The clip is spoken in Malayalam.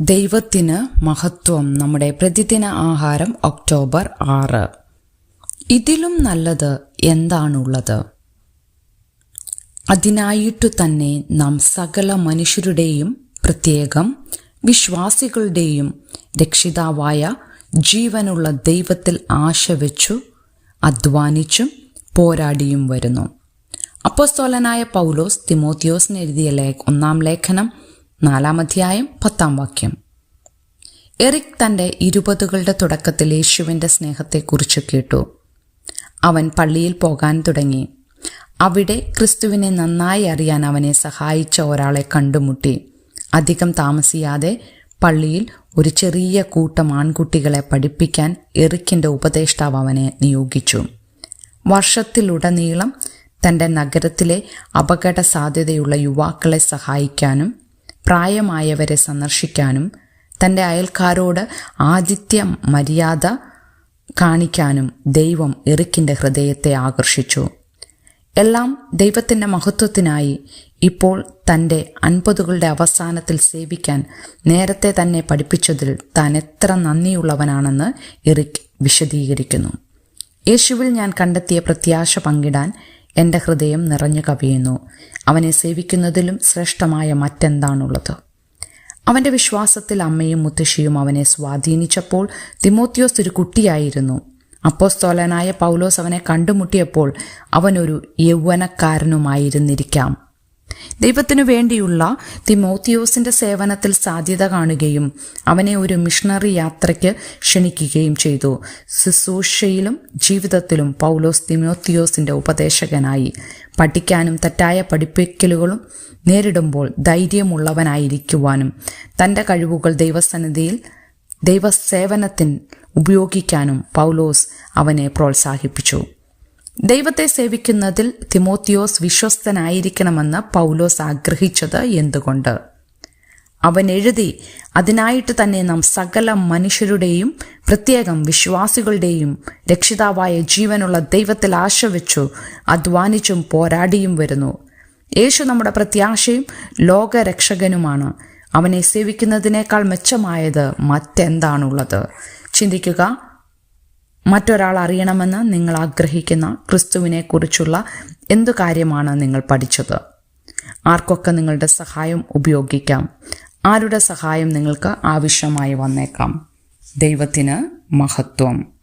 ദൈവത്തിന് മഹത്വം. നമ്മുടെ പ്രതിദിന ആഹാരം ഒക്ടോബർ ആറ്. ഇതിലും നല്ലത് എന്താണുള്ളത്? അതിനായിട്ടു തന്നെ നാം സകല മനുഷ്യരുടെയും പ്രത്യേകം വിശ്വാസികളുടെയും രക്ഷിതാവായ ജീവനുള്ള ദൈവത്തിൽ ആശ വെച്ചു അധ്വാനിച്ചും പോരാടിയും വരുന്നു. അപ്പോസ്തോലനായ പൗലോസ് തിമോത്തിയോസിന് എഴുതിയ ലേ ഒന്നാം ലേഖനം നാലാം അധ്യായം പത്താം വാക്യം. എറിക് തന്റെ ഇരുപതുകളുടെ തുടക്കത്തിൽ യേശുവിന്റെ സ്നേഹത്തെക്കുറിച്ച് കേട്ടു. അവൻ പള്ളിയിൽ പോകാൻ തുടങ്ങി. അവിടെ ക്രിസ്തുവിനെ നന്നായി അറിയാൻ അവനെ സഹായിച്ച ഒരാളെ കണ്ടുമുട്ടി. അധികം താമസിയാതെ പള്ളിയിൽ ഒരു ചെറിയ കൂട്ടം ആൺകുട്ടികളെ പഠിപ്പിക്കാൻ എറിക്കിന്റെ ഉപദേഷ്ടാവ് അവനെ നിയോഗിച്ചു. വർഷത്തിലുടനീളം തന്റെ നഗരത്തിലെ അപകട സാധ്യതയുള്ള യുവാക്കളെ സഹായിക്കാനും പ്രായമായവരെ സന്ദർശിക്കാനും തന്റെ അയൽക്കാരോട് ആതിഥ്യ മര്യാദ കാണിക്കാനും ദൈവം എറിക്കിന്റെ ഹൃദയത്തെ ആകർഷിച്ചു. എല്ലാം ദൈവത്തിന്റെ മഹത്വത്തിനായി ഇപ്പോൾ തന്റെ അൻപതുകളുടെ അവസാനത്തിൽ സേവിക്കാൻ നേരത്തെ തന്നെ പഠിപ്പിച്ചതിൽ താൻ എത്ര നന്ദിയുള്ളവനാണെന്ന് എറിക് വിശദീകരിക്കുന്നു. യേശുവിൽ ഞാൻ കണ്ടെത്തിയ പ്രത്യാശ പങ്കിടാൻ എന്റെ ഹൃദയം നിറഞ്ഞു കവിയുന്നു. അവനെ സേവിക്കുന്നതിലും ശ്രേഷ്ഠമായ മറ്റെന്താണുള്ളത്? അവന്റെ വിശ്വാസത്തിൽ അമ്മയും മുത്തശ്ശിയും അവനെ സ്വാധീനിച്ചപ്പോൾ തിമോത്യോസ് ഒരു കുട്ടിയായിരുന്നു. അപ്പോസ്തോലനായ പൗലോസ് അവനെ കണ്ടുമുട്ടിയപ്പോൾ അവനൊരു യൗവനക്കാരനുമായിരുന്നിരിക്കാം. ദൈവത്തിനു വേണ്ടിയുള്ള തിമോത്തിയോസിന്റെ സേവനത്തിൽ സാധ്യത കാണുകയും അവനെ ഒരു മിഷണറി യാത്രയ്ക്ക് ക്ഷണിക്കുകയും ചെയ്തു. ശുശ്രൂഷയിലും ജീവിതത്തിലും പൗലോസ് തിമോത്തിയോസിന്റെ ഉപദേശകനായി. പഠിക്കാനും തെറ്റായ പഠിപ്പിക്കലുകളും നേരിടുമ്പോൾ ധൈര്യമുള്ളവനായിരിക്കുവാനും തന്റെ കഴിവുകൾ ദൈവസന്നിധിയിൽ ദൈവസേവനത്തിൽ ഉപയോഗിക്കാനും പൗലോസ് അവനെ പ്രോത്സാഹിപ്പിച്ചു. ദൈവത്തെ സേവിക്കുന്നതിൽ തിമോത്തിയോസ് വിശ്വസ്തനായിരിക്കണമെന്ന് പൗലോസ് ആഗ്രഹിച്ചത് എന്തുകൊണ്ട്? അവൻ എഴുതി അതിനായിട്ട് തന്നെ നാം സകല മനുഷ്യരുടെയും പ്രത്യേകം വിശ്വാസികളുടെയും രക്ഷിതാവായ ജീവനുള്ള ദൈവത്തിൽ ആശ വെച്ചു അധ്വാനിച്ചും പോരാടിയും വരുന്നു. യേശു നമ്മുടെ പ്രത്യാശയും ലോകരക്ഷകനുമാണ്. അവനെ സേവിക്കുന്നതിനേക്കാൾ മെച്ചമായത് മറ്റെന്താണുള്ളത്? ചിന്തിക്കുക മറ്റൊരാൾ അറിയണമെന്ന് നിങ്ങൾ ആഗ്രഹിക്കുന്ന ക്രിസ്തുവിനെ കുറിച്ചുള്ള എന്തു കാര്യമാണ് നിങ്ങൾ പഠിച്ചത്? ആർക്കൊക്കെ നിങ്ങളുടെ സഹായം ഉപയോഗിക്കാം? ആരുടെ സഹായം നിങ്ങൾക്ക് ആവശ്യമായി വന്നേക്കാം? ദൈവത്തിന് മഹത്വം.